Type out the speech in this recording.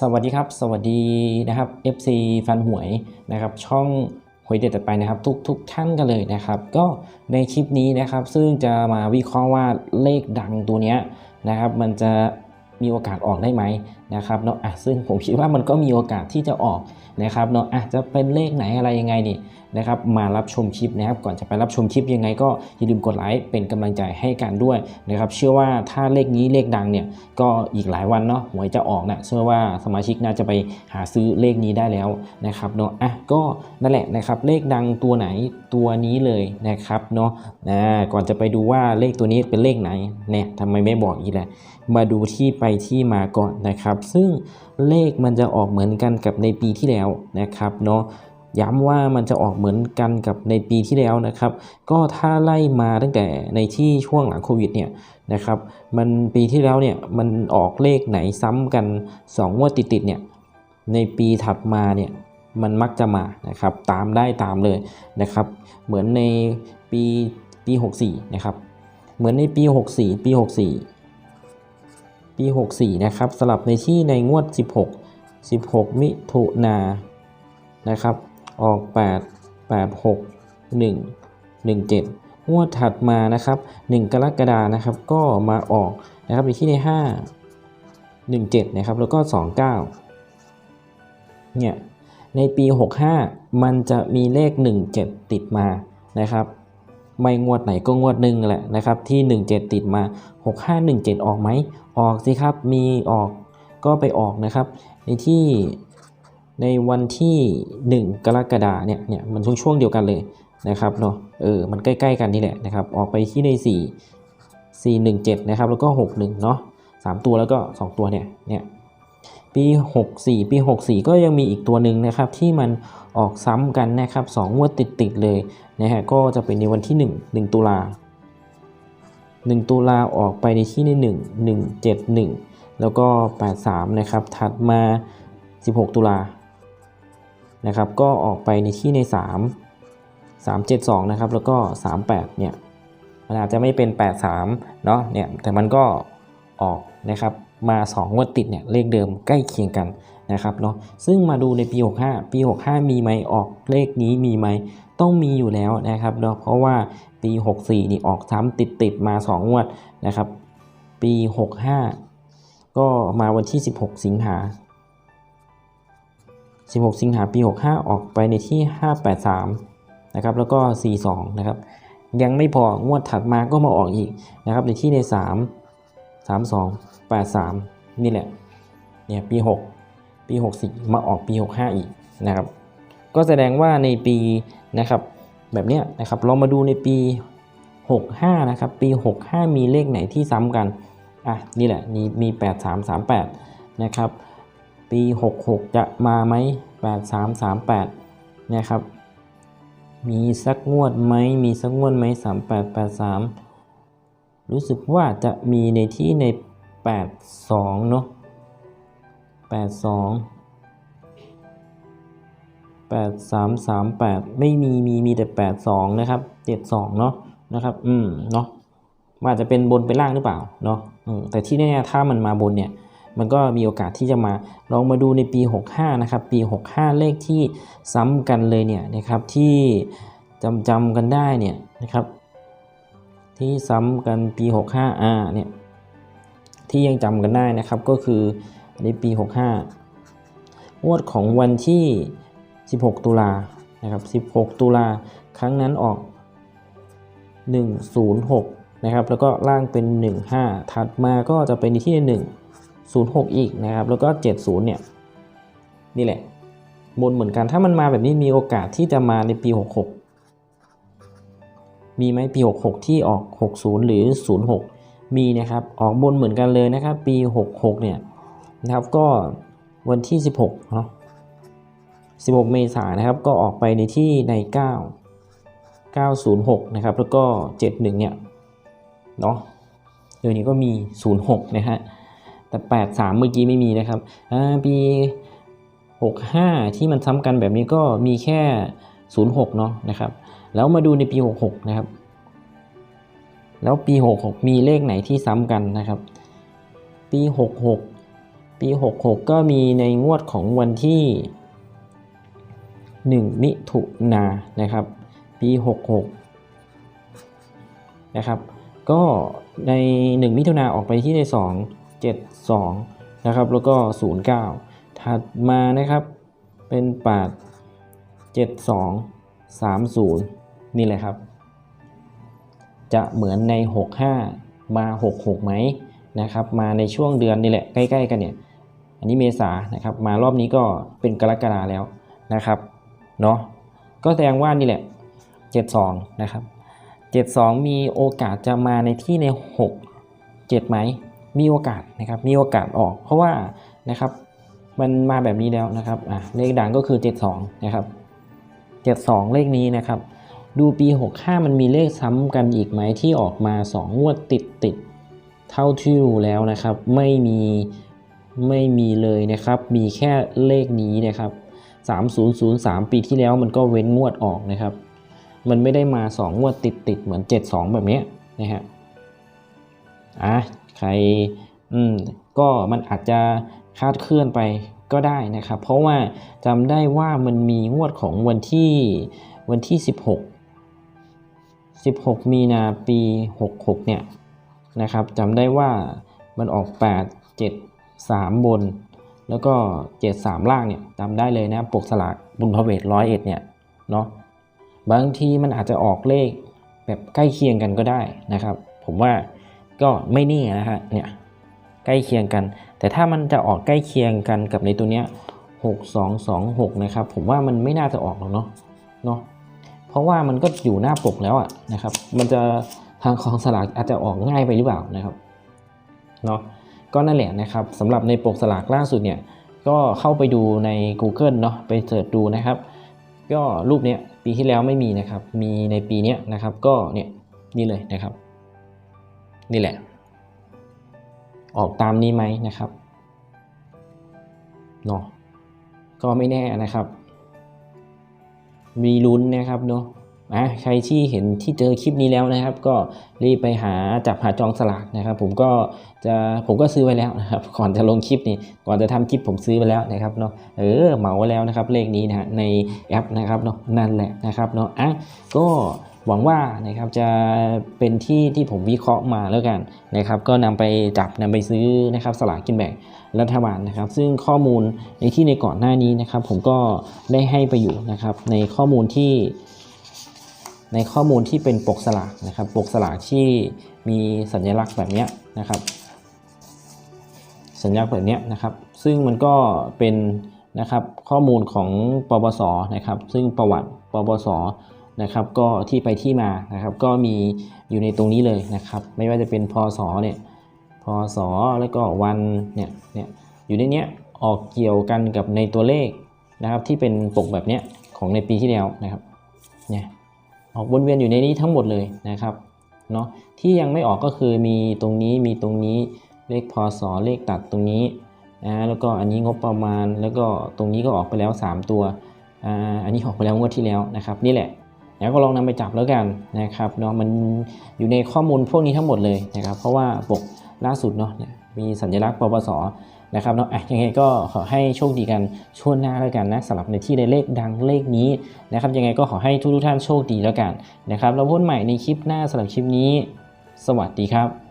สวัสดีครับ สวัสดีนะครับ FC ฟันหวยนะครับช่องหวยเด็ดต่อไปนะครับ ทุกทุกท่านกันเลยนะครับ ก็ในคลิปนี้นะครับซึ่งจะมาวิเคราะห์ว่าเลขดังตัวเนี้ยนะครับ มันจะมีโอกาสออกได้ไหม นะครับเนาะอะซึ่งผมคิดว่ามันก็มีโอกาสที่จะออกนะครับเนาะอะจะเป็นเลขไหนอะไรยังไงนี่นะครับมารับชมคลิปนะครับก่อนจะไปรับชมคลิปยังไงก็อย่าลืมกดไลค์เป็นกำลังใจให้กันด้วยนะครับเชื่อว่าถ้าเลขนี้เลขดังเนี่ยก็อีกหลายวันเนาะหวยจะออกนะเชื่อว่าสมาชิกน่าจะไปหาซื้อเลขนี้ได้แล้วนะครับเนาะอะก็นั่นแหละนะครับเลขดังตัวไหนตัวนี้เลยนะครับเนาะนะก่อนจะไปดูว่าเลขตัวนี้เป็นเลขไหนเนี่ยทำไมไม่บอกอีกแหละมาดูที่ไปที่มาก่อนนะครับซึ่งเลขมันจะออกเหมือนกันกับในปีที่แล้วนะครับเนาะย้ำว่ามันจะออกเหมือนกันกับในปีที่แล้วนะครับ ก็ถ้าไล่มาตั้งแต่ในที่ช่วงหลังโควิดเนี่ยนะครับ มันปีที่แล้วเนี่ยมันออกเลขไหนซ้ำกัน2งงวดติดๆเนี่ยในปีถัดมาเนี่ยมันมักจะมานะครับตามได้ตามเลยนะครับ เหมือนในปีปี 64นะครับเหมือนในปี 64 ปี 64 ปี 64 นะครับสลับในที่ในงวด 16 16 มิถุนานะครับ ออก 8 8 6 1 17 งวดถัดมานะครับ 1 กรกฎานะครับ ก็มาออกนะครับในที่ใน 5 17 นะครับ แล้วก็ 29 เนี่ย ในปี 65 มันจะมีเลข 17 ติดมานะครับไม่งวดไหนก็งวดหนึ่งแหละนะครับที่ 17 ติดมา 6517 ออกไหม ออกสิครับมีออกก็ไปออกนะครับ ในที่ในวันที่ 1 กรกฎาเนี่ยเนี่ยมันช่วงช่วงเดียวกันเลยนะครับเนาะเออมันใกล้ๆกันนี่แหละนะครับ ออกไปที่ใน 4 4 1 7 นะครับ แล้วก็ 6 1 เนาะ3ตัวแล้วก็ 2 ตัวเนี่ยเนี่ยปี 64 ปี 64 ก็ยังมีอีกตัวหนึ่งนะครับ ที่มันออกซ้ำกันนะครับ2งวดติดๆเลยนะฮะก็จะเป็นในวันที่ 1 1 ตุลา 1 ตุลาออกไปในที่ใน1 1 7 1 แล้วก็ 83 นะครับ ถัดมา 16 ตุลานะครับ ก็ออกไปในที่ใน 3 372 นะครับ แล้วก็ 38 เนี่ย มันอาจจะไม่เป็น 83 เนาะเนี่ย แต่มันก็ออกนะครับมา2งวดติดเนี่ยเลขเดิมใกล้เคียงกันนะครับเนาะซึ่งมาดูในปี 65 ปี 65 มีไหมออกเลขนี้มีไหม ต้องมีอยู่แล้วนะครับเพราะว่าปี 64 นี่ออกซ้ำติดติดๆมา 2 งวดนะครับ ปี 65 ก็มาวันที่ 16 สิงหา 16 สิงหาปี 65 ออกไปในที่ 583 นะครับ แล้วก็ 42 นะครับ ยังไม่พองวดถัดมาก็มาออกอีกนะครับในที่ใน 3 32 83 นี่แหละเนี่ยปี 6 ปี 64 มาออกปี 65 อีกนะครับ ก็แสดงว่าในปีนะครับแบบนี้นะครับเรามาดูในปี 65 นะครับ ปี 65 มีเลขไหนที่ซ้ำกัน อะ นี่แหละมีมี 8338 นะครับ ปี 66 จะมาไหม 8338 นะครับ มีสักงวดไหม มีสักงวดไหม 3883 รู้สึกว่าจะมีในที่ใน 82 เนอะ82 8338 ไม่มีมีมีแต่ 82 นะครับ 72 เนาะนะครับ อืมเนาะมันอาจจะเป็นบนไปล่างหรือเปล่าเนาะแต่ที่แน่ๆถ้ามันมาบนเนี่ย มันก็มีโอกาสที่จะมาลองมาดูในปี 65 นะครับ ปี 65 เลขที่ซ้ำกันเลยเนี่ยนะครับที่จำจำกันได้เนี่ยนะครับ ที่ซ้ำกันปี 65อ่าเนี่ยที่ยังจำกันได้นะครับก็คือในปี 65งวดของวันที่ 16 ตุลานะครับ 16 ตุลาครั้งนั้นออก 106 นะครับ แล้วก็ล่างเป็น 15 ถัดมาก็จะเป็นที่ 1 06 อีกนะครับ แล้วก็ 70 เนี่ย นี่แหละ บนเหมือนกัน ถ้ามันมาแบบนี้มีโอกาสที่จะมาในปี 66 มีไหมปี 66 ที่ออก 60 หรือ 06 มีนะครับ ออกบนเหมือนกันเลยนะครับ ปี 66 เนี่ยนะครับ ก็วันที่ 16 เนาะ 16 เมษายนนะครับก็ออกไปในที่ใน 9 906 นะครับ แล้วก็ 71 เนี่ยเนาะเดี๋ยวนี้ก็มี 06 นะฮะแต่ 83 เมื่อกี้ไม่มีนะครับอ่าปี65 ที่มันซ้ำกันแบบนี้ก็มีแค่ 06 เนาะนะครับ แล้วมาดูในปี 66 นะครับ แล้วปี 66 มีเลขไหนที่ซ้ำกันนะครับ ปี 66 ปี 66 ก็มีในงวดของวันที่ 1 มิถุนานะครับปี 66 นะครับ ก็ใน 1 มิถุนาออกไปที่ใน 2 7 2 นะครับ แล้วก็ 09 ถัดมานะครับเป็น8 7 2 3 0 นี่แหละครับ จะเหมือนใน 65 มา 66 ไหมนะครับ มาในช่วงเดือนนี่แหละใกล้ ๆ กันเนี่ย อันนี้เมษานะครับ มารอบนี้ก็เป็นกรกฎาแล้วนะครับ เนาะก็แสดงว่านี่แหละ 72 นะครับ 72 มีโอกาสจะมาในที่ใน 6 7ไหมมีโอกาสนะครับมีโอกาสออก เพราะว่านะครับมันมาแบบนี้แล้วนะครับอะเลขดังก็คือ 72 นะครับ 72 เลขนี้นะครับ ดูปี 65 มันมีเลขซ้ำกันอีกไหมที่ออกมา 2 งวดติดติดๆเท่าที่ดูแล้วนะครับ ไม่มีไม่มีเลยนะครับ มีแค่เลขนี้นะครับ 3003 ปีที่แล้วมันก็เว้นงวดออกนะครับ มันไม่ได้มา 2 งวดติดติดเหมือน 72 แบบนี้นะฮะอะใครอืมก็มันอาจจะคาดเคลื่อนไปก็ได้นะครับ เพราะว่าจำได้ว่ามันมีงวดของวันที่วันที่ 16 16 มีนาปี 66 เนี่ยนะครับจำได้ว่ามันออก 8 7 3 บน แล้วก็ 7 3 ล่างเนี่ยจำได้เลยนะปกสลากบุญพระเวทร้อยเอ็ดเนี่ยเนาะบางทีมันอาจจะออกเลขแบบใกล้เคียงกันก็ได้นะครับ ผมว่าก็ไม่แน่นะฮะเนี่ยใกล้เคียงกัน แต่ถ้ามันจะออกใกล้เคียงกันกับในตัวเนี้ย6 2 2 6 นะครับ ผมว่ามันไม่น่าจะออกหรอกเนาะเนาะเพราะว่ามันก็อยู่หน้าปกแล้วอะนะครับ มันจะทางของสลากอาจจะออกง่ายไปหรือเปล่านะครับเนาะ ก็นั่นแหละนะครับสำหรับในปกสลากล่าสุดเนี่ยก็เข้าไปดูใน Google เนาะไปเสิร์ชดูนะครับ ก็รูปเนี้ยปีที่แล้วไม่มีนะครับ มีในปีเนี้ยนะครับก็เนี่ยนี่เลยนะครับ นี่แหละ ออกตามนี้ไหมนะครับเนาะก็ไม่แน่นะครับ มีลุ้นนะครับเนาะ อะใครที่เห็นที่เจอคลิปนี้แล้วนะครับ ก็รีบไปหาจับหาจองสลากนะครับ ผมก็จะผมก็ซื้อไว้แล้วนะครับก่อนจะลงคลิปนี้ก่อนจะทำคลิปผมซื้อไปแล้วนะครับเนาะเออเหมาไว้แล้วนะครับเลขนี้นะในแอปนะครับเนาะนั่นแหละนะครับเนาะอะก็หวังว่านะครับจะเป็นที่ที่ผมวิเคราะห์มาแล้วกันนะครับ ก็นำไปจับนำไปซื้อนะครับสลากกินแบ่งรัฐบาลนะครับ ซึ่งข้อมูลในที่ในก่อนหน้านี้นะครับ ผมก็ได้ให้ไปอยู่นะครับในข้อมูลที่ ในข้อมูลที่เป็นปกสลากนะครับ ปกสลากที่มีสัญลักษณ์แบบนี้นะครับ สัญลักษณ์แบบนี้นะครับ ซึ่งมันก็เป็นนะครับข้อมูลของปปสนะครับ ซึ่งประวัติปปสนะครับ ก็ที่ไปที่มานะครับ ก็มีอยู่ในตรงนี้เลยนะครับ ไม่ว่าจะเป็นพศเนี่ยพศแล้วก็วันเนี่ยเนี่ยอยู่ในเนี้ยออกเกี่ยวกันกับในตัวเลขนะครับ ที่เป็นปกแบบเนี้ยของในปีที่แล้วนะครับเนี่ย ออกวนเวียนอยู่ในนี้ทั้งหมดเลยนะครับเนาะที่ยังไม่ออกก็คือมีตรงนี้มีตรงนี้เลขพศเลขตัดตรงนี้นะแล้วก็อันนี้งบประมาณแล้วก็ตรงนี้ก็ออกไปแล้ว 3 ตัวอ่าอันนี้ออกไปแล้วงวดที่แล้วนะครับนี่แหละแล้วก็ลองนำไปจับแล้วกันนะครับเนาะมันอยู่ในข้อมูลพวกนี้ทั้งหมดเลยนะครับเพราะว่าปกล่าสุดเนาะมีสัญลักษณ์ปปส นะครับเนาะอะยังไงก็ขอให้โชคดีกันช่วงหน้าแล้วกันนะสำหรับในที่ได้เลขดังเลขนี้นะครับยังไงก็ขอให้ทุกท่านโชคดีแล้วกันนะครับเราพบใหม่ในคลิปหน้าสำหรับคลิปนี้ สวัสดีครับ